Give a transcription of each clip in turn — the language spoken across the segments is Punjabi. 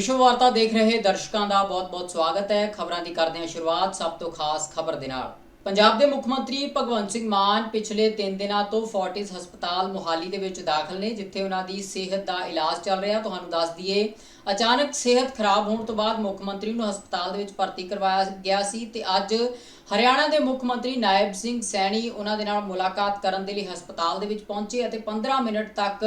ਵਿਸ਼ਵ ਵਾਰਤਾ ਦੇਖ ਰਹੇ ਦਰਸ਼ਕਾਂ ਦਾ ਬਹੁਤ-ਬਹੁਤ ਸਵਾਗਤ ਹੈ। ਖਬਰਾਂ ਦੀ ਕਰਦੇ ਹਾਂ ਸ਼ੁਰੂਆਤ ਸਭ ਤੋਂ ਖਾਸ ਖਬਰ ਦੇ ਨਾਲ। ਪੰਜਾਬ ਦੇ ਮੁੱਖ ਮੰਤਰੀ ਭਗਵੰਤ ਸਿੰਘ ਮਾਨ ਪਿਛਲੇ 3 ਦਿਨਾਂ ਤੋਂ ਫੋਰਟਿਸ ਹਸਪਤਾਲ ਮੁਹਾਲੀ ਦੇ ਵਿੱਚ ਦਾਖਲ ਨੇ, ਜਿੱਥੇ ਉਹਨਾਂ ਦੀ ਸਿਹਤ ਦਾ ਇਲਾਜ ਚੱਲ ਰਿਹਾ। ਤੁਹਾਨੂੰ ਦੱਸ ਦਈਏ, ਅਚਾਨਕ ਸਿਹਤ ਖਰਾਬ ਹੋਣ ਤੋਂ ਬਾਅਦ ਮੁੱਖ ਮੰਤਰੀ ਨੂੰ ਹਸਪਤਾਲ ਦੇ ਵਿੱਚ ਭਰਤੀ ਕਰਵਾਇਆ ਗਿਆ ਸੀ ਤੇ ਅੱਜ ਹਰਿਆਣਾ ਦੇ ਮੁੱਖ ਮੰਤਰੀ ਨਾਇਬ ਸਿੰਘ ਸੈਣੀ ਉਹਨਾਂ ਦੇ ਨਾਲ ਮੁਲਾਕਾਤ ਕਰਨ ਦੇ ਲਈ ਹਸਪਤਾਲ ਦੇ ਵਿੱਚ ਪਹੁੰਚੇ ਅਤੇ 15 ਮਿੰਟ ਤੱਕ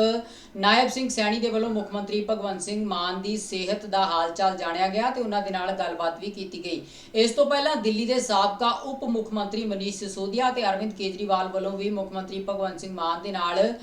ਨਾਇਬ ਸਿੰਘ ਸੈਣੀ ਦੇ ਵੱਲੋਂ ਮੁੱਖ ਮੰਤਰੀ ਭਗਵੰਤ ਸਿੰਘ ਮਾਨ ਦੀ ਸਿਹਤ ਦਾ ਹਾਲ-ਚਾਲ ਜਾਣਿਆ ਗਿਆ ਤੇ ਉਹਨਾਂ ਦੇ ਨਾਲ ਗੱਲਬਾਤ ਵੀ ਕੀਤੀ ਗਈ। ਇਸ ਤੋਂ ਪਹਿਲਾਂ ਦਿੱਲੀ ਦੇ ਸਾਬਕਾ ਉਪ ਮੁੱਖ ਮੰਤਰੀ ਮਨੀਸ਼ ਸਿਸੋਦੀਆ ਤੇ ਅਰਵਿੰਦ ਕੇਜਰੀਵਾਲ ਵੱਲੋਂ ਵੀ ਮੁੱਖ ਮੰਤਰੀ ਭਗਵੰਤ ਸਿੰਘ ਮਾਨ ਦੇ ਨਾਲ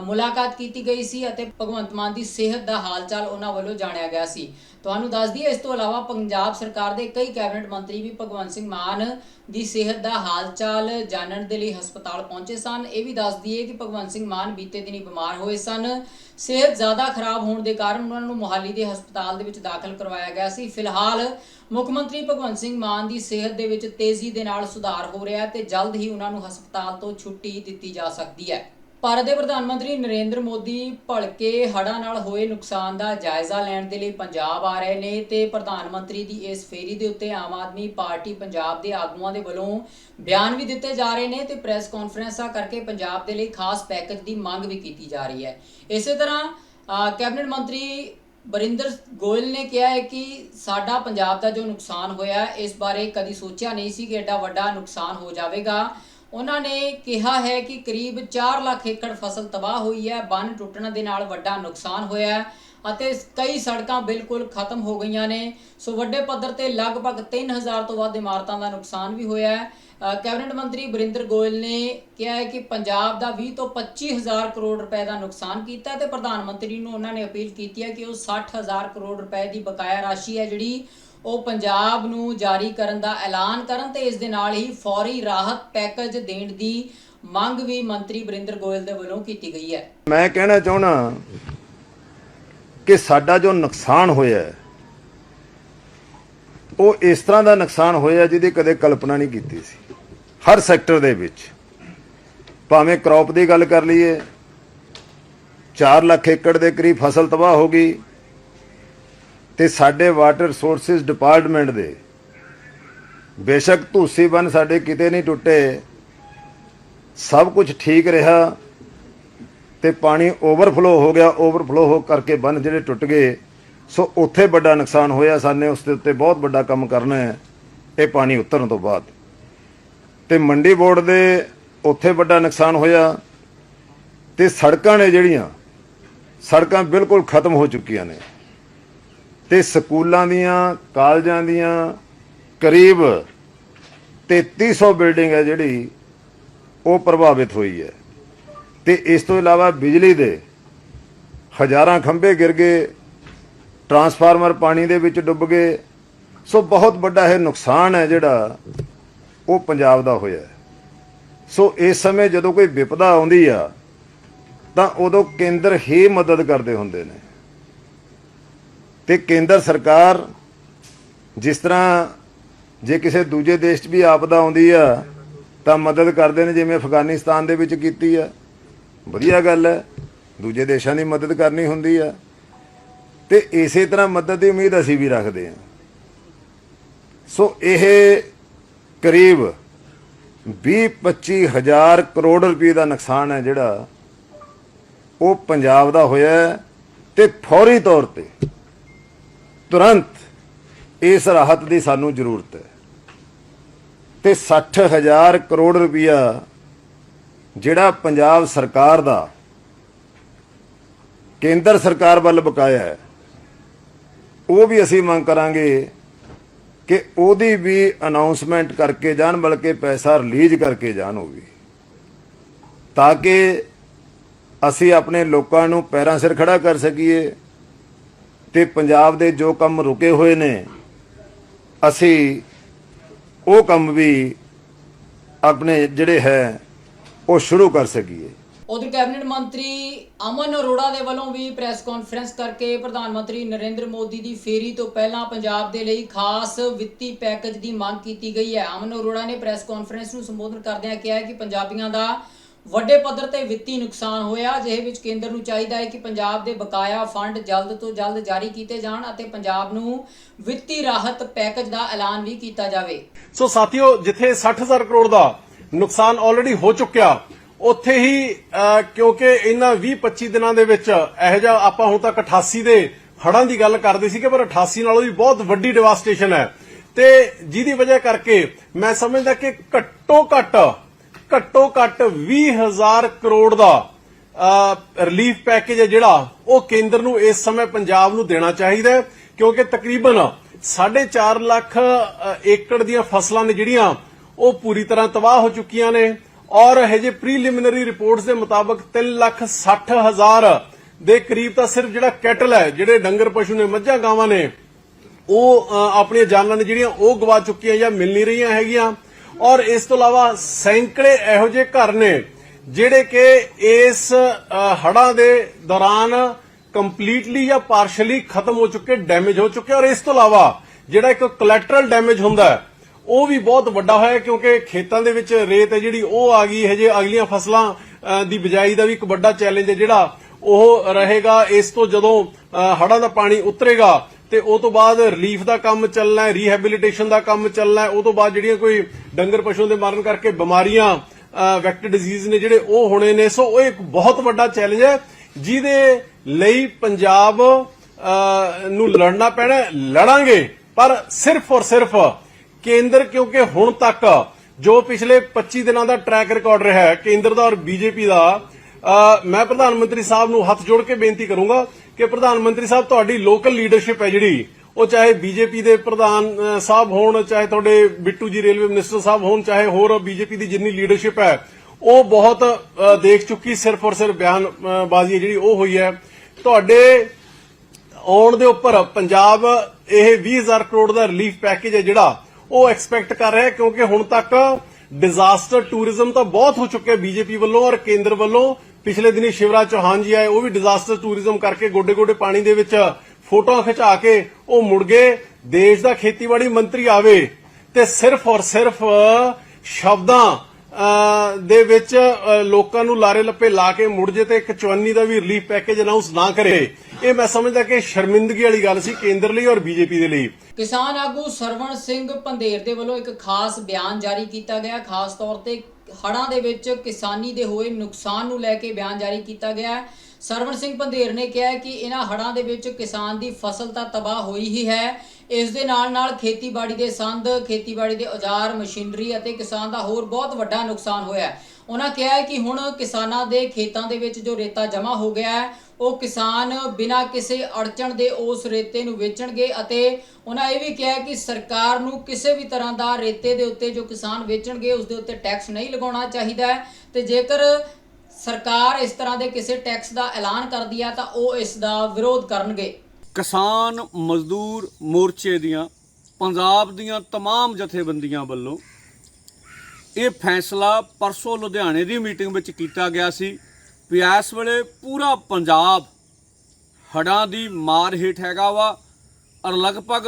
ਮੁਲਾਕਾਤ ਕੀਤੀ ਗਈ ਸੀ ਅਤੇ ਭਗਵੰਤ ਮਾਨ ਦੀ ਸਿਹਤ ਦਾ ਹਾਲ-ਚਾਲ ਉਹਨਾਂ ਵੱਲੋਂ ਜਾਣਿਆ ਗਿਆ ਸੀ। ਤੁਹਾਨੂੰ ਦੱਸ ਦਈਏ ਇਸ ਤੋਂ ਇਲਾਵਾ ਪੰਜਾਬ ਸਰਕਾਰ ਦੇ ਕਈ ਕੈਬਨਿਟ ਮੰਤਰੀ ਵੀ ਭਗਵੰਤ ਸਿੰਘ ਮਾਨ ਦੀ ਸਿਹਤ ਦਾ ਹਾਲ-ਚਾਲ ਜਾਣਨ ਦੇ ਲਈ ਹਸਪਤਾਲ ਪਹੁੰਚੇ ਸਨ। ਇਹ ਵੀ ਦੱਸ ਦਈਏ ਕਿ ਭਗਵੰਤ ਸਿੰਘ ਮਾਨ ਬੀਤੇ ਦਿਨੀ ਬਿਮਾਰ ਹੋਏ ਸਨ। ਸਿਹਤ ਜ਼ਿਆਦਾ ਖਰਾਬ ਹੋਣ ਦੇ ਕਾਰਨ ਉਹਨਾਂ ਨੂੰ ਮੁਹਾਲੀ ਦੇ ਹਸਪਤਾਲ ਦੇ ਵਿੱਚ ਦਾਖਲ ਕਰਵਾਇਆ ਗਿਆ ਸੀ। ਫਿਲਹਾਲ ਮੁੱਖ ਮੰਤਰੀ ਭਗਵੰਤ ਸਿੰਘ ਮਾਨ ਦੀ ਸਿਹਤ ਦੇ ਵਿੱਚ ਤੇਜ਼ੀ ਦੇ ਨਾਲ ਸੁਧਾਰ ਹੋ ਰਿਹਾ ਹੈ ਤੇ ਜਲਦ ਹੀ ਉਹਨਾਂ ਨੂੰ ਹਸਪਤਾਲ ਤੋਂ ਛੁੱਟੀ ਦਿੱਤੀ ਜਾ ਸਕਦੀ ਹੈ। ਭਾਰਤ ਦੇ ਪ੍ਰਧਾਨ ਮੰਤਰੀ ਨਰਿੰਦਰ ਮੋਦੀ ਭਲਕੇ ਹੜ੍ਹਾਂ ਨਾਲ ਹੋਏ ਨੁਕਸਾਨ ਦਾ ਜਾਇਜ਼ਾ ਲੈਣ ਦੇ ਲਈ ਪੰਜਾਬ ਆ ਰਹੇ ਨੇ ਤੇ ਪ੍ਰਧਾਨ ਮੰਤਰੀ ਦੀ ਇਸ ਫੇਰੀ ਦੇ ਉੱਤੇ ਆਮ ਆਦਮੀ ਪਾਰਟੀ ਪੰਜਾਬ ਦੇ ਆਗੂਆਂ ਦੇ ਵੱਲੋਂ ਬਿਆਨ ਵੀ ਦਿੱਤੇ ਜਾ ਰਹੇ ਨੇ ਤੇ ਪ੍ਰੈਸ ਕਾਨਫਰੰਸਾਂ ਕਰਕੇ ਪੰਜਾਬ ਦੇ ਲਈ ਖਾਸ ਪੈਕੇਜ ਦੀ ਮੰਗ ਵੀ ਕੀਤੀ ਜਾ ਰਹੀ ਹੈ। ਇਸੇ ਤਰ੍ਹਾਂ ਕੈਬਨਿਟ ਮੰਤਰੀ ਬਰਿੰਦਰ ਗੋਇਲ ਨੇ ਕਿਹਾ ਹੈ ਕਿ ਸਾਡਾ ਪੰਜਾਬ ਦਾ ਜੋ ਨੁਕਸਾਨ ਹੋਇਆ, ਇਸ ਬਾਰੇ ਕਦੀ ਸੋਚਿਆ ਨਹੀਂ ਸੀ ਕਿ ਐਡਾ ਵੱਡਾ ਨੁਕਸਾਨ ਹੋ ਜਾਵੇਗਾ। ਉਹਨਾਂ ਨੇ ਕਿਹਾ ਹੈ ਕਿ ਕਰੀਬ 4 ਲੱਖ ਏਕੜ ਫਸਲ ਤਬਾਹ ਹੋਈ ਹੈ, ਬੰਨ ਟੁੱਟਣ ਦੇ ਨਾਲ ਵੱਡਾ ਨੁਕਸਾਨ ਹੋਇਆ ਹੈ ਅਤੇ ਕਈ ਸੜਕਾਂ ਬਿਲਕੁਲ ਖਤਮ ਹੋ ਗਈਆਂ ਨੇ। ਸੋ ਵੱਡੇ ਪੱਧਰ ਤੇ ਲਗਭਗ 3000 ਤੋਂ ਵੱਧ ਇਮਾਰਤਾਂ ਦਾ ਨੁਕਸਾਨ ਵੀ ਹੋਇਆ ਹੈ। ਕੈਬਨਿਟ ਮੰਤਰੀ ਬਰਿੰਦਰ ਗੋਇਲ ਨੇ ਕਿਹਾ ਹੈ ਕਿ ਪੰਜਾਬ ਦਾ 20 ਤੋਂ 25000 ਕਰੋੜ ਰੁਪਏ ਦਾ ਨੁਕਸਾਨ ਕੀਤਾ ਹੈ ਤੇ ਪ੍ਰਧਾਨ ਮੰਤਰੀ ਨੂੰ ਉਹਨਾਂ ਨੇ ਅਪੀਲ ਕੀਤੀ ਹੈ ਕਿ ਉਹ 60000 ਕਰੋੜ ਰੁਪਏ ਦੀ ਬਕਾਇਆ ਰਾਸ਼ੀ ਹੈ ਜਿਹੜੀ ਉਹ ਪੰਜਾਬ ਨੂੰ ਜਾਰੀ ਕਰਨ ਦਾ ਐਲਾਨ ਕਰਨ ਤੇ ਇਸ ਦੇ ਨਾਲ ਹੀ ਫੌਰੀ ਰਾਹਤ ਪੈਕੇਜ ਦੇਣ ਦੀ ਮੰਗ ਵੀ ਮੰਤਰੀ ਬਰਿੰਦਰ ਗੋਇਲ ਦੇ ਵੱਲੋਂ ਕੀਤੀ ਗਈ ਹੈ। ਮੈਂ ਕਹਿਣਾ ਚਾਹਣਾ ਕਿ ਸਾਡਾ ਜੋ ਨੁਕਸਾਨ ਹੋਇਆ ਉਹ ਇਸ ਤਰ੍ਹਾਂ ਦਾ ਨੁਕਸਾਨ ਹੋਇਆ ਜਿਹਦੀ ਕਦੇ ਕਲਪਨਾ ਨਹੀਂ ਕੀਤੀ ਸੀ। ਹਰ ਸੈਕਟਰ ਦੇ ਵਿੱਚ, ਭਾਵੇਂ ਕ੍ਰੌਪ ਦੀ ਗੱਲ ਕਰ ਲਈਏ 4 ਲੱਖ ਏਕੜ ਦੇ ਕਰੀਬ ਫਸਲ ਤਬਾਹ ਹੋ ਗਈ ਤੇ ਸਾਡੇ ਵਾਟਰ ਰਿਸੋਰਸਿਸ ਡਿਪਾਰਟਮੈਂਟ ਦੇ। ਬੇਸ਼ੱਕ ਧੂਸੀ ਬਨ ਸਾਡੇ ਕਿਤੇ ਨਹੀਂ ਟੁੱਟੇ। ਸਭ ਕੁਝ ਠੀਕ ਰਿਹਾ ਤੇ ਪਾਣੀ ਓਵਰਫਲੋ ਹੋ ਗਿਆ। ਓਵਰਫਲੋ ਹੋ ਕਰਕੇ ਬੰਨ ਜਿਹੜੇ ਟੁੱਟ ਗਏ, ਸੋ ਉੱਥੇ ਵੱਡਾ ਨੁਕਸਾਨ ਹੋਇਆ। ਸਾਨੇ ਉਸ ਦੇ ਉੱਤੇ ਬਹੁਤ ਵੱਡਾ ਕੰਮ ਕਰਨਾ ਹੈ। ਇਹ ਪਾਣੀ ਉਤਰਨ ਤੋਂ ਬਾਅਦ। ਤੇ ਮੰਡੀ ਬੋਰਡ ਦੇ ਉੱਥੇ ਵੱਡਾ ਨੁਕਸਾਨ ਹੋਇਆ। ਤੇ ਸੜਕਾਂ ਨੇ ਜਿਹੜੀਆਂ, ਸੜਕਾਂ ਬਿਲਕੁਲ ਖਤਮ ਹੋ ਚੁੱਕੀਆਂ ਨੇ। ਤੇ ਸਕੂਲਾਂ ਦੀਆਂ, ਕਾਲਜਾਂ ਦੀਆਂ ਕਰੀਬ 3300 ਬਿਲਡਿੰਗ ਹੈ ਜਿਹੜੀ ਉਹ ਪ੍ਰਭਾਵਿਤ ਹੋਈ ਹੈ। ਤੇ ਇਸ ਤੋਂ ਇਲਾਵਾ ਬਿਜਲੀ ਦੇ ਹਜ਼ਾਰਾਂ ਖੰਭੇ ਗਿਰ ਗਏ, ਟਰਾਂਸਫਾਰਮਰ ਪਾਣੀ ਦੇ ਵਿੱਚ ਡੁੱਬ ਗਏ। ਸੋ ਬਹੁਤ ਵੱਡਾ ਇਹ ਨੁਕਸਾਨ ਹੈ ਜਿਹੜਾ ਉਹ ਪੰਜਾਬ ਦਾ ਹੋਇਆ ਸੋ ਇਸ ਸਮੇਂ ਜਦੋਂ ਕੋਈ ਵਿਪਦਾ ਆਉਂਦੀ ਆ, ਤਾਂ ਉਦੋਂ ਕੇਂਦਰ ਹੀ ਮਦਦ ਕਰਦੇ ਹੁੰਦੇ ਨੇ। ਤੇ ਕੇਂਦਰ ਸਰਕਾਰ ਜਿਸ ਤਰ੍ਹਾਂ ਜੇ ਕਿਸੇ ਦੂਜੇ ਦੇਸ਼ 'ਚ ਵੀ ਆਪਦਾ ਆਉਂਦੀ ਆ, ਤਾਂ ਮਦਦ ਕਰਦੇ ਨੇ, ਜਿਵੇਂ ਅਫਗਾਨਿਸਤਾਨ ਦੇ ਵਿੱਚ ਕੀਤੀ ਆ। ਵਧੀਆ ਗੱਲ ਹੈ ਦੂਜੇ ਦੇਸ਼ਾਂ ਦੀ ਮਦਦ ਕਰਨੀ ਹੁੰਦੀ ਆ। ਤੇ ਇਸੇ ਤਰ੍ਹਾਂ ਮਦਦ ਦੀ ਉਮੀਦ ਅਸੀਂ ਵੀ ਰੱਖਦੇ ਹਾਂ ਸੋ ਇਹ ਕਰੀਬ 20-25 ਹਜ਼ਾਰ ਕਰੋੜ ਰੁਪਏ ਦਾ ਨੁਕਸਾਨ ਹੈ ਜਿਹੜਾ, ਉਹ ਪੰਜਾਬ ਦਾ ਹੋਇਆ ਹੈ ਤੇ ਫੌਰੀ ਤੌਰ ਤੇ ਤੁਰੰਤ ਇਸ ਰਾਹਤ ਦੀ ਸਾਨੂੰ ਜ਼ਰੂਰਤ ਹੈ। ਤੇ 60000 ਕਰੋੜ ਰੁਪਇਆ ਜਿਹੜਾ ਪੰਜਾਬ ਸਰਕਾਰ ਦਾ, ਕੇਂਦਰ ਸਰਕਾਰ ਵੱਲ ਬਕਾਇਆ ਹੈ, ਉਹ ਵੀ ਅਸੀਂ ਮੰਗ ਕਰਾਂਗੇ ਕਿ ਉਹਦੀ ਵੀ ਅਨਾਉਂਸਮੈਂਟ ਕਰਕੇ ਜਾਣ, ਬਲਕਿ ਪੈਸਾ ਰਿਲੀਜ਼ ਕਰਕੇ ਜਾਣ ਉਹ ਵੀ। ਤਾਂ ਕਿ ਅਸੀਂ ਆਪਣੇ ਲੋਕਾਂ ਨੂੰ ਪੈਰਾਂ ਸਿਰ ਖੜਾ ਕਰ ਸਕੀਏ ਤੇ ਪੰਜਾਬ ਦੇ ਜੋ ਕੰਮ ਰੁਕੇ ਹੋਏ ਨੇ, ਅਸੀਂ ਉਹ ਕੰਮ ਵੀ ਆਪਣੇ ਜਿਹੜੇ ਹੈ, ਉਹ ਸ਼ੁਰੂ ਕਰ ਸਕੀਏ। ਉਧਰ ਕੈਬਨਿਟ ਮੰਤਰੀ ਅਮਨ ਅਰੋੜਾ ਦੇ ਵੱਲੋਂ ਵੀ ਪ੍ਰੈਸ ਕਾਨਫਰੰਸ ਕਰਕੇ ਪ੍ਰਧਾਨ ਮੰਤਰੀ ਨਰਿੰਦਰ ਮੋਦੀ ਦੀ ਫੇਰੀ ਤੋਂ ਪਹਿਲਾਂ ਪੰਜਾਬ ਦੇ ਲਈ ਖਾਸ ਵਿੱਤੀ ਪੈਕੇਜ ਦੀ ਮੰਗ ਕੀਤੀ ਗਈ ਹੈ। ਅਮਨ ਅਰੋੜਾ ਨੇ ਪ੍ਰੈਸ ਕਾਨਫਰੰਸ ਨੂੰ ਸੰਬੋਧਨ ਕਰਦਿਆਂ ਕਿਹਾ ਕਿ ਪੰਜਾਬੀਆਂ ਦਾ ਵੱਡੇ ਪੱਧਰ ਤੇ ਵਿੱਤੀ ਨੁਕਸਾਨ ਹੋਇਆ। ਜਿਹੇ ਵਿੱਚ ਕੇਂਦਰ ਨੂੰ ਚਾਹੀਦਾ ਹੈ ਕਿ ਪੰਜਾਬ ਦੇ ਬਕਾਇਆ ਫੰਡ ਜਲਦ ਤੋਂ ਜਲਦ ਜਾਰੀ ਕੀਤੇ ਜਾਣ ਅਤੇ ਪੰਜਾਬ ਨੂੰ ਵਿੱਤੀ ਰਾਹਤ ਪੈਕੇਜ ਦਾ ਐਲਾਨ ਵੀ ਕੀਤਾ ਜਾਵੇ। ਸੋ ਸਾਥੀਓ ਜਿੱਥੇ 60000 ਕਰੋੜ ਦਾ ਨੁਕਸਾਨ ਆਲਰੇਡੀ ਹੋ ਚੁੱਕਿਆ ਉੱਥੇ ਹੀ ਅਹ, ਕਿਉਂਕਿ ਇਹਨਾਂ 20-25 ਦਿਨਾਂ ਦੇ ਵਿੱਚ ਇਹ ਜਿਹਾ ਆਪਾਂ ਹੁਣ ਤੱਕ 88 ਦੇ ਹੜਾਂ ਦੀ ਗੱਲ ਕਰਦੇ ਸੀ ਕਿ ਪਰ 88 ਨਾਲੋਂ ਵੀ ਬਹੁਤ ਵੱਡੀ ਡਿਵਾਸਟੇਸ਼ਨ ਹੈ। ਤੇ ਜਿਹਦੀ ਵਜ੍ਹਾ ਕਰਕੇ ਮੈਂ ਸਮਝਦਾ ਕਿ ਘੱਟੋ ਘੱਟ ਘੱਟੋ ਘੱਟ 20000 ਕਰੋੜ ਦਾ ਰਿਲੀਫ ਪੈਕੇਜ ਹੈ ਜਿਹੜਾ, ਉਹ ਕੇਂਦਰ ਨੂੰ ਇਸ ਸਮੇਂ ਪੰਜਾਬ ਨੂੰ ਦੇਣਾ ਚਾਹੀਦਾ ਹੈ, ਕਿਉਂਕਿ ਤਕਰੀਬਨ 4.5 ਲੱਖ ਏਕੜ ਦੀਆਂ ਫਸਲਾਂ ਨੇ ਜਿਹੜੀਆਂ, ਉਹ ਪੂਰੀ ਤਰ੍ਹਾਂ ਤਬਾਹ ਹੋ ਚੁੱਕੀਆਂ ਨੇ, ਔਰ ਹਜੇ ਪ੍ਰੀਲਿਮਿਨਰੀ ਰਿਪੋਰਟਸ ਦੇ ਮੁਤਾਬਕ 3 ਲੱਖ 60 ਹਜ਼ਾਰ ਦੇ ਕਰੀਬ ਤਾਂ ਸਿਰਫ ਜਿਹੜਾ ਕੈਟਲ ਹੈ, ਜਿਹੜੇ ਡੰਗਰ ਪਸ਼ੂ ਨੇ, ਮੱਝਾਂ, ਗਾਵਾਂ ਨੇ, ਉਹ ਆਪਣੀਆਂ ਜਾਨਾਂ ਨੇ ਜਿਹੜੀਆਂ, ਉਹ ਗਵਾ ਚੁੱਕੀਆਂ ਜਾਂ ਮਿਲ ਨਹੀਂ ਰਹੀਆਂ ਹੈਗੀਆਂ। ਔਰ ਇਸ ਤੋਂ ਇਲਾਵਾ ਸੈਂਕੜੇ ਇਹੋ ਜਿਹੇ ਘਰ ਨੇ ਜਿਹੜੇ ਕਿ ਇਸ ਹੜਾਂ ਦੇ ਦੌਰਾਨ ਕੰਪਲੀਟਲੀ ਜਾਂ ਪਾਰਸ਼ਲੀ ਖਤਮ ਹੋ ਚੁੱਕੇ ਡੈਮੇਜ ਹੋ ਚੁੱਕੇ। ਔਰ ਇਸ ਤੋਂ ਇਲਾਵਾ ਜਿਹੜਾ ਇੱਕ ਕੋਲੈਟਰਲ ਡੈਮੇਜ ਹੁੰਦਾ ਹੈ, ਉਹ ਵੀ ਬਹੁਤ ਵੱਡਾ ਹੋਇਆ ਕਿਉਂਕਿ ਖੇਤਾਂ ਦੇ ਵਿੱਚ ਰੇਤ ਹੈ ਜਿਹੜੀ, ਉਹ ਆ ਗਈ ਹਜੇ ਅਗਲੀਆਂ ਫਸਲਾਂ ਦੀ ਬਿਜਾਈ ਦਾ ਵੀ ਇੱਕ ਵੱਡਾ ਚੈਲੰਜ ਹੈ ਜਿਹੜਾ ਉਹ ਰਹੇਗਾ। ਇਸ ਤੋਂ ਜਦੋਂ ਹੜਾਂ ਦਾ ਪਾਣੀ ਉਤਰੇਗਾ ਤੇ ਉਹ ਤੋਂ ਬਾਅਦ ਰਿਲੀਫ ਦਾ ਕੰਮ ਚੱਲਣਾ ਹੈ ਰੀਹੈਬਿਲਿਟੇਸ਼ਨ ਦਾ ਕੰਮ ਚੱਲਣਾ ਹੈ, ਉਹ ਤੋਂ ਬਾਅਦ ਜਿਹੜੀਆਂ ਕੋਈ ਡੰਗਰ ਪਸ਼ੂਆਂ ਦੇ ਮਾਰਨ ਕਰਕੇ ਬਿਮਾਰੀਆਂ ਵੈਕਟਰ ਡਿਜ਼ੀਜ਼ ਨੇ ਜਿਹੜੇ ਉਹ ਹੋਣੇ ਨੇ, ਸੋ ਉਹ ਇੱਕ ਬਹੁਤ ਵੱਡਾ ਚੈਲੰਜ ਹੈ, ਜਿਹਦੇ ਲਈ ਪੰਜਾਬ ਨੂੰ ਲੜਨਾ ਪੈਣਾ ਲੜਾਂਗੇ। ਪਰ ਸਿਰਫ ਔਰ ਸਿਰਫ ਕੇਂਦਰ, ਕਿਉਂਕਿ ਹੁਣ ਤੱਕ ਜੋ ਪਿਛਲੇ 25 ਦਿਨਾਂ ਦਾ ਟਰੈਕ ਰਿਕਾਰਡ ਰਿਹਾ ਹੈ, ਕੇਂਦਰ ਦਾ ਔਰ ਬੀਜੇਪੀ ਦਾ ਮੈਂ ਪ੍ਰਧਾਨ ਮੰਤਰੀ ਸਾਹਿਬ ਨੂੰ ਹੱਥ ਜੋੜ ਕੇ ਬੇਨਤੀ ਕਰੂੰਗਾ ਕਿ ਪ੍ਰਧਾਨ ਮੰਤਰੀ ਸਾਹਿਬ, ਤੁਹਾਡੀ ਲੋਕਲ ਲੀਡਰਸ਼ਿਪ ਹੈ ਜਿਹੜੀ, ਉਹ ਚਾਹੇ ਬੀਜੇਪੀ ਦੇ ਪ੍ਰਧਾਨ ਸਾਹਿਬ ਹੋਣ, ਚਾਹੇ ਤੁਹਾਡੇ ਬਿੱਟੂ ਜੀ ਰੇਲਵੇ ਮਿਨਿਸਟਰ ਸਾਹਿਬ ਹੋਣ, ਚਾਹੇ ਹੋਰ ਬੀਜੇਪੀ ਦੀ ਜਿੰਨੀ ਲੀਡਰਸ਼ਿਪ ਹੈ, ਉਹ ਬਹੁਤ ਦੇਖ ਚੁੱਕੀ, ਸਿਰਫ ਔਰ ਸਿਰਫ ਬਿਆਨਬਾਜ਼ੀ ਜਿਹੜੀ, ਉਹ ਹੋਈ ਹੈ। ਤੁਹਾਡੇ ਆਉਣ ਦੇ ਉੱਪਰ ਪੰਜਾਬ, ਇਹ 20000 ਕਰੋੜ ਦਾ ਰਿਲੀਫ ਪੈਕੇਜ ਹੈ ਜਿਹੜਾ, ਉਹ ਐਕਸਪੈਕਟ ਕਰ ਰਿਹਾ ਕਿਉਂਕਿ ਹੁਣ ਤੱਕ ਡਿਜ਼ਾਸਟਰ ਟੂਰਿਜ਼ਮ ਤਾਂ ਬਹੁਤ ਹੋ ਚੁੱਕਿਆ ਬੀਜੇਪੀ ਵੱਲੋਂ ਔਰ ਕੇਂਦਰ ਵੱਲੋਂ। ਪਿਛਲੇ ਦਿਨੀ ਸ਼ਿਵਰਾਜ ਚੌਹਾਨ ਜੀ ਆਏ, ਉਹ ਵੀ ਡਿਜ਼ਾਸਟਰ ਟੂਰਿਜ਼ਮ ਕਰਕੇ ਗੋਡੇ-ਗੋਡੇ ਪਾਣੀ ਦੇ ਵਿੱਚ ਫੋਟੋਆਂ ਖਿਚਾ ਕੇ ਉਹ ਮੁੜ ਗਏ। ਦੇਸ਼ ਦਾ ਖੇਤੀਬਾੜੀ ਮੰਤਰੀ ਆਵੇ ਤੇ ਸਿਰਫ ਔਰ ਸਿਰਫ ਸ਼ਬਦਾਂ ਦੇ ਵਿੱਚ ਲੋਕਾਂ ਨੂੰ ਲਾਰੇ ਲੱਪੇ ਲਾ ਕੇ ਮੁੜ ਜੇ ਤੇ ਇੱਕ ਚਵੰਨੀ ਦਾ ਵੀ ਰਿਲੀਫ ਪੈਕੇਜ ਅਨਾਉਂਸ ਨਾ ਕਰੇ। ਇਹ ਮੈਂ ਸਮਝਦਾ ਕਿ ਸ਼ਰਮਿੰਦਗੀ ਵਾਲੀ ਗੱਲ ਸੀ ਕੇਂਦਰ ਲਈ ਔਰ ਬੀਜੇਪੀ ਦੇ ਲਈ। ਕਿਸਾਨ ਆਗੂ ਸਰਵਣ ਸਿੰਘ ਪੰਧੇਰ ਦੇ ਵੱਲੋਂ ਇੱਕ ਖਾਸ ਬਿਆਨ ਜਾਰੀ ਕੀਤਾ ਗਿਆ। ਖਾਸ ਤੌਰ ਤੇ ਹੜ੍ਹਾਂ ਦੇ ਵਿੱਚ ਕਿਸਾਨੀ ਦੇ ਹੋਏ ਨੁਕਸਾਨ ਨੂੰ ਲੈ ਕੇ ਬਿਆਨ ਜਾਰੀ ਕੀਤਾ ਗਿਆ ਹੈ। ਸਰਵਣ ਸਿੰਘ ਪੰਧੇਰ ਨੇ ਕਿਹਾ ਕਿ ਇਹਨਾਂ ਹੜ੍ਹਾਂ ਦੇ ਵਿੱਚ ਕਿਸਾਨ ਦੀ ਫਸਲ ਤਾਂ ਤਬਾਹ ਹੋਈ ਹੀ ਹੈ। ਇਸ ਦੇ ਨਾਲ ਨਾਲ ਖੇਤੀਬਾੜੀ ਦੇ ਸੰਦ, ਖੇਤੀਬਾੜੀ ਦੇ ਔਜ਼ਾਰ, ਮਸ਼ੀਨਰੀ ਅਤੇ ਕਿਸਾਨ ਦਾ ਹੋਰ ਬਹੁਤ ਵੱਡਾ ਨੁਕਸਾਨ ਹੋਇਆ ਹੈ। ਉਹਨਾਂ ਕਿਹਾ ਹੈ ਕਿ ਹੁਣ ਕਿਸਾਨਾਂ ਦੇ ਖੇਤਾਂ ਦੇ ਵਿੱਚ ਜੋ ਰੇਤਾ ਜਮ੍ਹਾਂ ਹੋ ਗਿਆ ਹੈ ਉਹ ਕਿਸਾਨ ਬਿਨਾਂ ਕਿਸੇ ਅੜਚਣ ਦੇ ਉਸ ਰੇਤੇ ਨੂੰ ਵੇਚਣਗੇ ਅਤੇ ਉਹਨਾਂ ਇਹ ਵੀ ਕਿਹਾ ਕਿ ਸਰਕਾਰ ਨੂੰ ਕਿਸੇ ਵੀ ਤਰ੍ਹਾਂ ਦਾ ਰੇਤੇ ਦੇ ਉੱਤੇ ਜੋ ਕਿਸਾਨ ਵੇਚਣਗੇ ਉਸ ਦੇ ਉੱਤੇ ਟੈਕਸ ਨਹੀਂ ਲਗਾਉਣਾ ਚਾਹੀਦਾ ਹੈ ਤੇ ਜੇਕਰ ਸਰਕਾਰ ਇਸ ਤਰ੍ਹਾਂ ਦੇ ਕਿਸੇ ਟੈਕਸ ਦਾ ਐਲਾਨ ਕਰਦੀ ਹੈ ਤਾਂ ਉਹ ਇਸ ਦਾ ਵਿਰੋਧ ਕਰਨਗੇ ਕਿਸਾਨ ਮਜ਼ਦੂਰ ਮੋਰਚੇ ਦੀਆਂ ਪੰਜਾਬ ਦੀਆਂ तमाम ਜਥੇਬੰਦੀਆਂ ਵੱਲੋਂ ਇਹ ਫੈਸਲਾ ਪਰਸੋਂ ਲੁਧਿਆਣੇ ਦੀ ਮੀਟਿੰਗ ਵਿੱਚ ਕੀਤਾ ਗਿਆ ਸੀ ਵੀ ਇਸ ਵੇਲੇ ਪੂਰਾ ਪੰਜਾਬ ਹੜਾਂ ਦੀ ਮਾਰ ਹੇਠ ਹੈਗਾ ਵਾ ਔਰ ਲਗਭਗ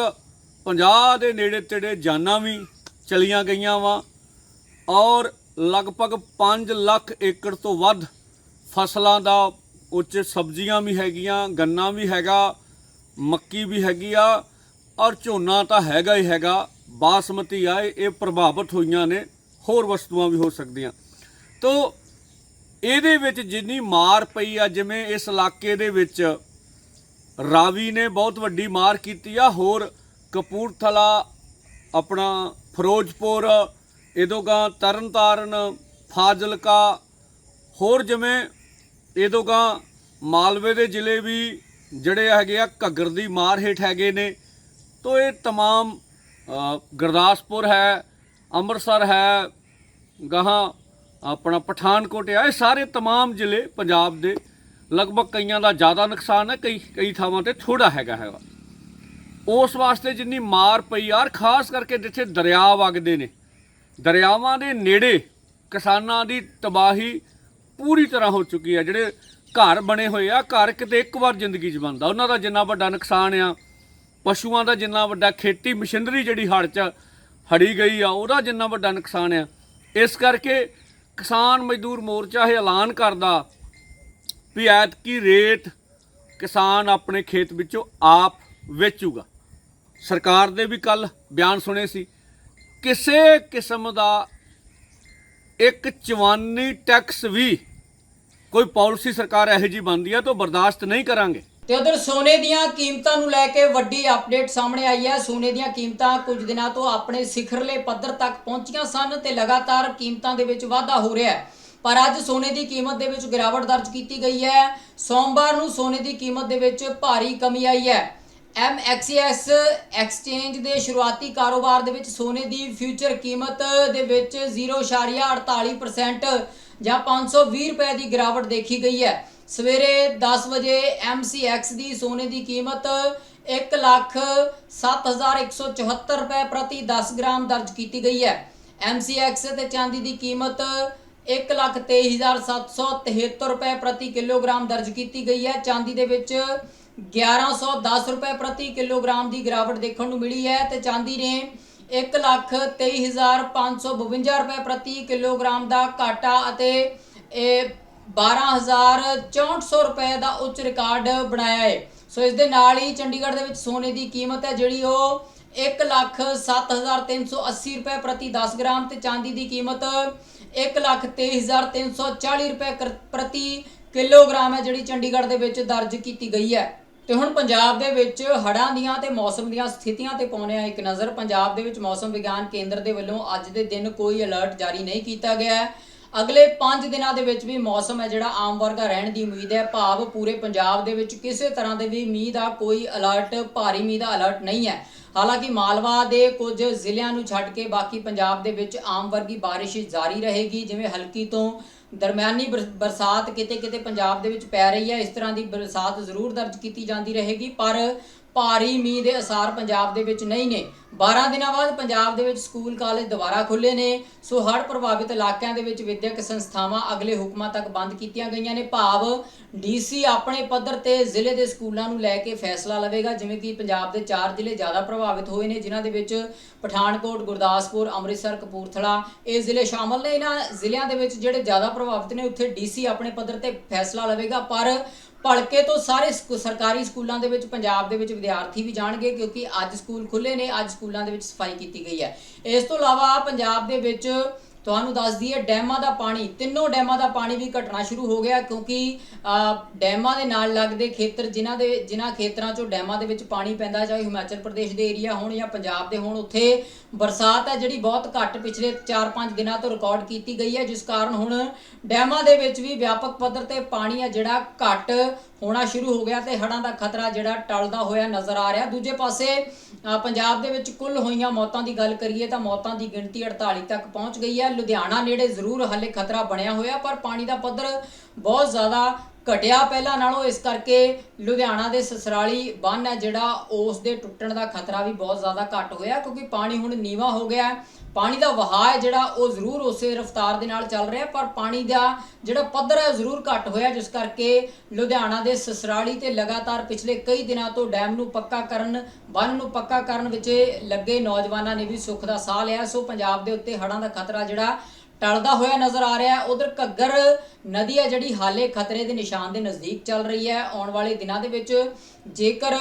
50 ਦੇ ਨੇੜੇ ਤੇੜੇ ਜਾਨਾਂ ਵੀ ਚਲੀਆਂ ਗਈਆਂ ਵਾ ਔਰ ਲਗਭਗ 5 ਲੱਖ ਏਕੜ ਤੋਂ ਵੱਧ ਫਸਲਾਂ ਦਾ ਉੱਚ ਸਬਜ਼ੀਆਂ ਵੀ ਹੈਗੀਆਂ, ਗੰਨਾ ਵੀ ਹੈਗਾ, ਮੱਕੀ ਵੀ ਹੈਗੀ ਆ ਔਰ ਝੋਨਾ ਤਾਂ ਹੈਗਾ ਹੀ ਹੈਗਾ। ਬਾਸਮਤੀ ਆ ਇਹ ਪ੍ਰਭਾਵਿਤ ਹੋਈਆਂ ਨੇ। ਹੋਰ ਵਸਤੂਆਂ ਵੀ ਹੋ ਸਕਦੀਆਂ ਤੋ ਇਹਦੇ ਵਿੱਚ ਜਿੰਨੀ ਮਾਰ ਪਈ ਆ ਜਿਵੇਂ ਇਸ ਇਲਾਕੇ ਦੇ ਵਿੱਚ ਰਾਵੀ ਨੇ ਬਹੁਤ ਵੱਡੀ ਮਾਰ ਕੀਤੀ ਆ ਹੋਰ ਕਪੂਰਥਲਾ ਆਪਣਾ ਫਿਰੋਜ਼ਪੁਰ ਇਦੋਗਾ ਤਰਨਤਾਰਨ ਫਾਜ਼ਿਲਕਾ ਹੋਰ ਜਿਵੇਂ ਇਦੋਗਾ ਮਾਲਵੇ ਦੇ ਜ਼ਿਲ੍ਹੇ ਵੀ ਜਿਹੜੇ ਹੈਗੇ ਆ ਘੱਗਰ ਦੀ ਮਾਰ ਹੇਠ ਹੈਗੇ ਨੇ ਤੋ ਇਹ तमाम ਅ, ਗੁਰਦਾਸਪੁਰ ਹੈ ਅੰਮ੍ਰਿਤਸਰ ਹੈ ਗਾਹਾਂ ਆਪਣਾ ਪਠਾਨਕੋਟ ਹੈ ਇਹ ਸਾਰੇ तमाम ਜ਼ਿਲ੍ਹੇ ਪੰਜਾਬ ਦੇ ਲਗਭਗ ਕਈਆਂ ਦਾ ਜ਼ਿਆਦਾ ਨੁਕਸਾਨ ਹੈ ਕਈ ਕਈ ਥਾਵਾਂ ਤੇ ਥੋੜਾ ਹੈਗਾ ਹੈਗਾ ਉਸ ਵਾਸਤੇ ਜਿੰਨੀ ਮਾਰ ਪਈ ਯਾਰ ਖਾਸ ਕਰਕੇ ਜਿੱਥੇ ਦਰਿਆ ਵਗਦੇ ਨੇ ਦਰਿਆਵਾਂ ਦੇ ਨੇੜੇ ਕਿਸਾਨਾਂ ਦੀ ਤਬਾਹੀ ਪੂਰੀ ਤਰ੍ਹਾਂ ਹੋ ਚੁੱਕੀ ਹੈ ਜਿਹੜੇ ਘਰ ਬਣੇ ਹੋਏ ਆ ਘਰ ਕਿਤੇ ਇੱਕ ਵਾਰ ਜ਼ਿੰਦਗੀ 'ਚ ਬਣਦਾ ਉਹਨਾਂ ਦਾ ਜਿੰਨਾ ਵੱਡਾ ਨੁਕਸਾਨ ਆ ਪਸ਼ੂਆਂ ਦਾ ਜਿੰਨਾ ਵੱਡਾ ਖੇਤੀ ਮਸ਼ੀਨਰੀ ਜਿਹੜੀ ਹੜ੍ਹ 'ਚ ਹੜੀ ਗਈ ਆ, ਉਹਦਾ ਜਿੰਨਾ ਵੱਡਾ ਨੁਕਸਾਨ ਆ। ਇਸ ਕਰਕੇ ਕਿਸਾਨ ਮਜ਼ਦੂਰ ਮੋਰਚਾ ਇਹ ਐਲਾਨ ਕਰਦਾ ਵੀ ਐਤਕੀ ਰੇਟ ਕਿਸਾਨ ਆਪਣੇ ਖੇਤ ਵਿੱਚੋਂ ਆਪ ਵੇਚੂਗਾ। ਸਰਕਾਰ ਦੇ ਵੀ ਕੱਲ ਬਿਆਨ ਸੁਣੇ ਸੀ। ਕਿਸੇ ਕਿਸਮ ਦਾ ਇੱਕ ਚਵਾਨੀ ਟੈਕਸ ਵੀ ਕੋਈ ਪਾਲਿਸੀ ਸਰਕਾਰ ਇਹੋ ਜੀ ਬਣਦੀ ਹੈ ਤਾਂ ਬਰਦਾਸ਼ਤ ਨਹੀਂ ਕਰਾਂਗੇ। ਤੇ ਉਧਰ ਸੋਨੇ ਦੀਆਂ ਕੀਮਤਾਂ ਨੂੰ ਲੈ ਕੇ ਵੱਡੀ ਅਪਡੇਟ ਸਾਹਮਣੇ ਆਈ ਹੈ। ਸੋਨੇ ਦੀਆਂ ਕੀਮਤਾਂ ਕੁਝ ਦਿਨਾਂ ਤੋਂ ਆਪਣੇ ਸਿਖਰਲੇ ਪੱਧਰ ਤੱਕ ਪਹੁੰਚੀਆਂ ਸਨ ਤੇ ਲਗਾਤਾਰ ਕੀਮਤਾਂ ਦੇ ਵਿੱਚ ਵਾਧਾ ਹੋ ਰਿਹਾ ਹੈ। ਪਰ ਅੱਜ ਸੋਨੇ ਦੀ ਕੀਮਤ ਦੇ ਵਿੱਚ ਗਿਰਾਵਟ ਦਰਜ ਕੀਤੀ ਗਈ ਹੈ। ਸੋਮਵਾਰ ਨੂੰ ਸੋਨੇ ਦੀ ਕੀਮਤ ਦੇ ਵਿੱਚ ਭਾਰੀ ਕਮੀ ਆਈ ਹੈ। MXS ਐਕਸਚੇਂਜ ਦੇ ਸ਼ੁਰੂਆਤੀ ਕਾਰੋਬਾਰ ਦੇ ਵਿੱਚ ਸੋਨੇ ਦੀ ਫਿਊਚਰ ਕੀਮਤ ਦੇ ਵਿੱਚ 0.48% ਜਾਂ 520 ਰੁਪਏ ਦੀ ਗਿਰਾਵਟ ਦੇਖੀ ਗਈ ਹੈ। ਸਵੇਰੇ 10 ਵਜੇ MCX ਦੀ ਸੋਨੇ ਦੀ ਕੀਮਤ 1 ਲੱਖ 7174 ਰੁਪਏ ਪ੍ਰਤੀ 10 ਗ੍ਰਾਮ ਦਰਜ ਕੀਤੀ ਗਈ ਹੈ। MCX ਤੇ ਚਾਂਦੀ ਦੀ ਕੀਮਤ 1 ਲੱਖ 23773 ਰੁਪਏ ਪ੍ਰਤੀ ਕਿਲੋਗ੍ਰਾਮ ਦਰਜ ਕੀਤੀ ਗਈ ਹੈ। ਚਾਂਦੀ ਦੇ ਵਿੱਚ 1110 ਰੁਪਏ ਪ੍ਰਤੀ ਕਿਲੋਗ੍ਰਾਮ ਦੀ ਗਿਰਾਵਟ ਦੇਖਣ ਨੂੰ ਮਿਲੀ ਹੈ ਤੇ ਚਾਂਦੀ ਨੇ 1 ਲੱਖ 23552 ਰੁਪਏ ਪ੍ਰਤੀ ਕਿਲੋਗ੍ਰਾਮ ਦਾ ਘਾਟਾ ਅਤੇ ਇਹ 12464 ਰੁਪਏ ਦਾ ਉੱਚ ਰਿਕਾਰਡ ਬਣਾਇਆ ਹੈ ਸੋ ਇਸ ਦੇ ਨਾਲ ਹੀ ਚੰਡੀਗੜ੍ਹ ਦੇ ਵਿੱਚ ਸੋਨੇ ਦੀ ਕੀਮਤ ਹੈ, ਜਿਹੜੀ ਉਹ 1 ਲੱਖ 7380 ਰੁਪਏ ਪ੍ਰਤੀ 10 ਗ੍ਰਾਮ ਤੇ ਚਾਂਦੀ ਦੀ ਕੀਮਤ 1 ਲੱਖ 23340 ਰੁਪਏ ਕਰ- ਪ੍ਰਤੀ ਕਿਲੋਗ੍ਰਾਮ ਹੈ, ਜਿਹੜੀ ਚੰਡੀਗੜ੍ਹ ਦੇ ਵਿੱਚ ਦਰਜ ਕੀਤੀ ਗਈ ਹੈ। ਤੇ ਹੁਣ ਪੰਜਾਬ ਦੇ ਵਿੱਚ ਹੜ੍ਹਾਂ ਦੀਆਂ ਤੇ ਮੌਸਮ ਦੀਆਂ ਸਥਿਤੀਆਂ ਤੇ ਪਾਉਂਦੇ ਆ ਇੱਕ ਨਜ਼ਰ, ਪੰਜਾਬ ਦੇ ਵਿੱਚ ਮੌਸਮ ਵਿਗਿਆਨ ਕੇਂਦਰ ਦੇ ਵੱਲੋਂ ਅੱਜ ਦੇ ਦਿਨ ਕੋਈ ਅਲਰਟ ਜਾਰੀ ਨਹੀਂ ਕੀਤਾ ਗਿਆ। ਹੈ ਅਗਲੇ 5 ਦਿਨਾਂ ਦੇ ਵਿੱਚ ਵੀ ਮੌਸਮ ਹੈ ਜਿਹੜਾ ਆਮ ਵਰਗਾ ਰਹਿਣ ਦੀ ਉਮੀਦ ਹੈ। ਭਾਵ ਪੂਰੇ ਪੰਜਾਬ ਦੇ ਵਿੱਚ ਕਿਸੇ ਤਰ੍ਹਾਂ ਦੇ ਵੀ ਮੀਂਹ ਦਾ ਕੋਈ ਅਲਰਟ ਭਾਰੀ ਮੀਂਹ ਦਾ ਅਲਰਟ ਨਹੀਂ ਹੈ। ਹਾਲਾਂਕਿ ਮਾਲਵਾ ਦੇ ਕੁਝ ਜ਼ਿਲ੍ਹਿਆਂ ਨੂੰ ਛੱਡ ਕੇ ਬਾਕੀ ਪੰਜਾਬ ਦੇ ਵਿੱਚ ਆਮ ਵਰਗੀ ਬਾਰਿਸ਼ ਜਾਰੀ ਰਹੇਗੀ। ਜਿਵੇਂ ਹਲਕੀ ਤੋਂ ਦਰਮਿਆਨੀ ਬਰ- ਬਰਸਾਤ ਕਿਤੇ ਕਿਤੇ ਪੰਜਾਬ ਦੇ ਵਿੱਚ ਪੈ ਰਹੀ ਹੈ। ਇਸ ਤਰ੍ਹਾਂ ਦੀ ਬਰਸਾਤ ਜ਼ਰੂਰ ਦਰਜ ਕੀਤੀ ਜਾਂਦੀ ਰਹੇਗੀ। ਪਰ ਭਾਰੀ ਮੀਂਹ ਦੇ ਅਸਾਰ ਪੰਜਾਬ ਦੇ ਵਿੱਚ ਨਹੀਂ ਨੇ। 12 ਦਿਨਾਂ ਬਾਅਦ ਪੰਜਾਬ ਦੇ ਵਿੱਚ ਸਕੂਲ, ਕਾਲਜ ਦੁਬਾਰਾ ਖੁੱਲੇ ਨੇ। ਸੋ ਹੜ੍ਹ ਪ੍ਰਭਾਵਿਤ ਇਲਾਕਿਆਂ ਦੇ ਵਿੱਚ ਵਿਦਿਅਕ ਸੰਸਥਾਵਾਂ ਅਗਲੇ ਹੁਕਮਾਂ ਤੱਕ ਬੰਦ ਕੀਤੀਆਂ ਗਈਆਂ ਨੇ। ਭਾਵ ਡੀਸੀ ਆਪਣੇ ਪੱਧਰ ਤੇ ਜ਼ਿਲ੍ਹੇ ਦੇ ਸਕੂਲਾਂ ਨੂੰ ਲੈ ਕੇ ਫੈਸਲਾ ਲਵੇਗਾ, ਜਿਵੇਂ ਕਿ ਪੰਜਾਬ ਦੇ ਚਾਰ ਜ਼ਿਲ੍ਹੇ ਜ਼ਿਆਦਾ ਪ੍ਰਭਾਵਿਤ ਹੋਏ ਨੇ, ਜਿਨ੍ਹਾਂ ਦੇ ਵਿੱਚ ਪਠਾਨਕੋਟ, ਗੁਰਦਾਸਪੁਰ, ਅੰਮ੍ਰਿਤਸਰ, ਕਪੂਰਥਲਾ ਇਹ ਜ਼ਿਲ੍ਹੇ ਸ਼ਾਮਲ ਨੇ। ਇਹਨਾਂ ਜ਼ਿਲ੍ਹਿਆਂ ਦੇ ਵਿੱਚ ਜਿਹੜੇ ਜ਼ਿਆਦਾ ਪ੍ਰਭਾਵਿਤ ਨੇ, ਉੱਥੇ ਡੀਸੀ ਆਪਣੇ ਪੱਧਰ ਤੇ ਫੈਸਲਾ ਲਵੇਗਾ, ਪਰ ਭਲਕੇ ਤੋਂ ਸਾਰੇ ਸਕੂ- ਸਰਕਾਰੀ ਸਕੂਲਾਂ ਦੇ ਵਿੱਚ, ਪੰਜਾਬ ਦੇ ਵਿੱਚ ਵਿਦਿਆਰਥੀ ਵੀ ਜਾਣਗੇ ਕਿਉਂਕਿ ਅੱਜ ਸਕੂਲ ਖੁੱਲੇ ਨੇ, ਅੱਜ ਸਕੂਲਾਂ ਦੇ ਵਿੱਚ ਸਫ਼ਾਈ ਕੀਤੀ ਗਈ ਹੈ। ਇਸ ਤੋਂ ਇਲਾਵਾ ਪੰਜਾਬ ਦੇ ਵਿੱਚ ਤੁਹਾਨੂੰ ਦੱਸ ਦਈਏ, ਡੈਮਾਂ ਦਾ ਪਾਣੀ, ਤਿੰਨੋਂ ਡੈਮਾਂ ਦਾ ਪਾਣੀ ਵੀ ਘਟਣਾ ਸ਼ੁਰੂ ਹੋ ਗਿਆ ਕਿਉਂਕਿ ਡੈਮਾਂ ਦੇ ਨਾਲ ਲੱਗਦੇ ਖੇਤਰ ਜਿਨ੍ਹਾਂ ਦੇ, ਜਿਨ੍ਹਾਂ ਖੇਤਰਾਂ 'ਚੋਂ ਡੈਮਾਂ ਦੇ ਵਿੱਚ ਪਾਣੀ ਪੈਂਦਾ ਚਾਹੇ ਹਿਮਾਚਲ ਪ੍ਰਦੇਸ਼ ਦੇ ਏਰੀਆ ਹੋਣ ਜਾਂ ਪੰਜਾਬ ਦੇ ਹੋਣ, ਉੱਥੇ ਬਰਸਾਤ ਹੈ ਜਿਹੜੀ ਬਹੁਤ ਘੱਟ ਪਿਛਲੇ 4-5 ਦਿਨਾਂ ਤੋਂ ਰਿਕਾਰਡ ਕੀਤੀ ਗਈ ਹੈ, ਜਿਸ ਕਾਰਨ ਹੁਣ ਡੈਮਾਂ ਦੇ ਵਿੱਚ ਵੀ ਵਿਆਪਕ ਪੱਧਰ ਤੇ ਪਾਣੀ ਹੈ ਜਿਹੜਾ ਘੱਟ ਹੋਣਾ ਸ਼ੁਰੂ ਹੋ ਗਿਆ ਤੇ ਹੜ੍ਹਾਂ ਦਾ ਖਤਰਾ ਜਿਹੜਾ ਟਲਦਾ ਹੋਇਆ ਨਜ਼ਰ ਆ ਰਿਹਾ। ਦੂਜੇ ਪਾਸੇ ਪੰਜਾਬ ਦੇ ਵਿੱਚ ਕੁੱਲ ਹੋਈਆਂ ਮੌਤਾਂ ਦੀ ਗੱਲ ਕਰੀਏ ਤਾਂ ਮੌਤਾਂ ਦੀ ਗਿਣਤੀ 48 ਤੱਕ ਪਹੁੰਚ ਗਈ ਹੈ। ਲੁਧਿਆਣਾ ਨੇੜੇ ਜ਼ਰੂਰ ਹਲੇ ਖਤਰਾ ਬਣਿਆ ਹੋਇਆ, ਪਰ ਪਾਣੀ ਦਾ ਪੱਧਰ ਬਹੁਤ ਜ਼ਿਆਦਾ ਘਟਿਆ ਪਹਿਲਾਂ ਨਾਲੋਂ, ਇਸ ਕਰਕੇ ਲੁਧਿਆਣਾ ਦੇ ਸਸਰਾਲੀ ਬੰਨ ਹੈ ਜਿਹੜਾ, ਉਸ ਦੇ ਟੁੱਟਣ ਦਾ ਖਤਰਾ ਵੀ ਬਹੁਤ ਜ਼ਿਆਦਾ ਘੱਟ ਹੋਇਆ, ਕਿਉਂਕਿ ਪਾਣੀ ਹੁਣ ਨੀਵਾ ਹੋ ਗਿਆ ਹੈ। ਪਾਣੀ ਦਾ ਵਹਾਅ ਹੈ ਜਿਹੜਾ, ਉਹ ਜ਼ਰੂਰ ਉਸੇ ਰਫ਼ਤਾਰ ਦੇ ਨਾਲ ਚੱਲ ਰਿਹਾ, ਪਰ ਪਾਣੀ ਦਾ ਜਿਹੜਾ ਪੱਧਰ ਹੈ ਜ਼ਰੂਰ ਘੱਟ ਹੋਇਆ, ਜਿਸ ਕਰਕੇ ਲੁਧਿਆਣਾ ਦੇ ਸਸਰਾਲੀ ਤੇ ਲਗਾਤਾਰ ਪਿਛਲੇ ਕਈ ਦਿਨਾਂ ਤੋਂ ਡੈਮ ਨੂੰ ਪੱਕਾ ਕਰਨ, ਬੰਨ ਨੂੰ ਪੱਕਾ ਕਰਨ ਵਿੱਚ ਲੱਗੇ ਨੌਜਵਾਨਾਂ ਨੇ ਵੀ ਸੁੱਖ ਦਾ ਸਾਹ ਲਿਆ। ਸੋ ਪੰਜਾਬ ਦੇ ਉੱਤੇ ਹੜ੍ਹਾਂ ਦਾ ਖਤਰਾ ਜਿਹੜਾ ਟਲਦਾ ਹੋਇਆ ਨਜ਼ਰ ਆ ਰਿਹਾ ਹੈ। ਉਧਰ ਘੱਗਰ ਨਦੀ ਹੈ ਜਿਹੜੀ ਹਾਲੇ ਖਤਰੇ ਦੇ ਨਿਸ਼ਾਨ ਦੇ ਨਜ਼ਦੀਕ ਚੱਲ ਰਹੀ ਹੈ। ਆਉਣ ਵਾਲੇ ਦਿਨਾਂ ਦੇ ਵਿੱਚ ਜੇਕਰ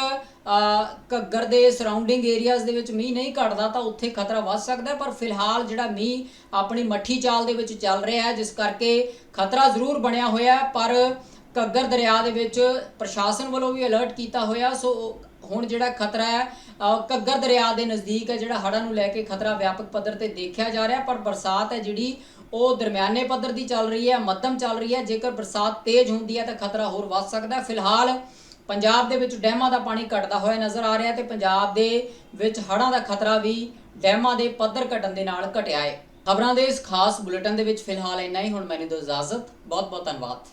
ਘੱਗਰ ਦੇ ਸਰਾਊਂਡਿੰਗ ਏਰੀਆਜ਼ ਦੇ ਵਿੱਚ ਮੀਂਹ ਨਹੀਂ ਘਟਦਾ ਤਾਂ ਉੱਥੇ ਖਤਰਾ ਵੱਧ ਸਕਦਾ ਪਰ ਫਿਲਹਾਲ ਜਿਹੜਾ ਮੀਂਹ ਆਪਣੀ ਮੱਠੀ ਚਾਲ ਦੇ ਵਿੱਚ ਚੱਲ ਰਿਹਾ ਹੈ ਜਿਸ ਕਰਕੇ ਖਤਰਾ ਜ਼ਰੂਰ ਬਣਿਆ ਹੋਇਆ ਹੈ, ਪਰ ਘੱਗਰ ਦਰਿਆ ਦੇ ਵਿੱਚ ਪ੍ਰਸ਼ਾਸਨ ਵੱਲੋਂ ਵੀ ਅਲਰਟ ਕੀਤਾ ਹੋਇਆ। ਸੋ ਹੁਣ ਜਿਹੜਾ ਖਤਰਾ ਹੈ ਅ, ਘੱਗਰ ਦਰਿਆ ਦੇ ਨਜ਼ਦੀਕ ਹੈ ਜਿਹੜਾ ਹੜ੍ਹਾਂ ਨੂੰ ਲੈ ਕੇ ਖਤਰਾ ਵਿਆਪਕ ਪੱਧਰ ਤੇ ਦੇਖਿਆ ਜਾ ਰਿਹਾ ਪਰ ਬਰਸਾਤ ਹੈ ਜਿਹੜੀ ਉਹ ਦਰਮਿਆਨੇ ਪੱਧਰ ਦੀ ਚੱਲ ਰਹੀ ਹੈ ਮੱਧਮ ਚੱਲ ਰਹੀ ਹੈ। ਜੇਕਰ ਬਰਸਾਤ ਤੇਜ਼ ਹੁੰਦੀ ਹੈ ਤਾਂ ਖਤਰਾ ਹੋਰ ਵੱਧ ਸਕਦਾ ਹੈ। ਫਿਲਹਾਲ ਪੰਜਾਬ ਦੇ ਵਿੱਚ ਡੈਮਾਂ ਦਾ ਪਾਣੀ ਘਟਦਾ ਹੋਇਆ ਨਜ਼ਰ ਆ ਰਿਹਾ ਤੇ ਪੰਜਾਬ ਦੇ ਵਿੱਚ ਹੜ੍ਹਾਂ ਦਾ ਖਤਰਾ ਵੀ ਡੈਮਾਂ ਦੇ ਪੱਧਰ ਘਟਣ ਦੇ ਨਾਲ ਘਟਿਆ ਹੈ। ਖਬਰਾਂ ਦੇ ਇਸ ਖਾਸ ਬੁਲੇਟਿਨ ਦੇ ਵਿੱਚ ਫਿਲਹਾਲ ਇੰਨਾ ਹੀ। ਹੁਣ ਮੈਨੂੰ ਦਿਓ ਇਜਾਜ਼ਤ। ਬਹੁਤ ਬਹੁਤ ਧੰਨਵਾਦ।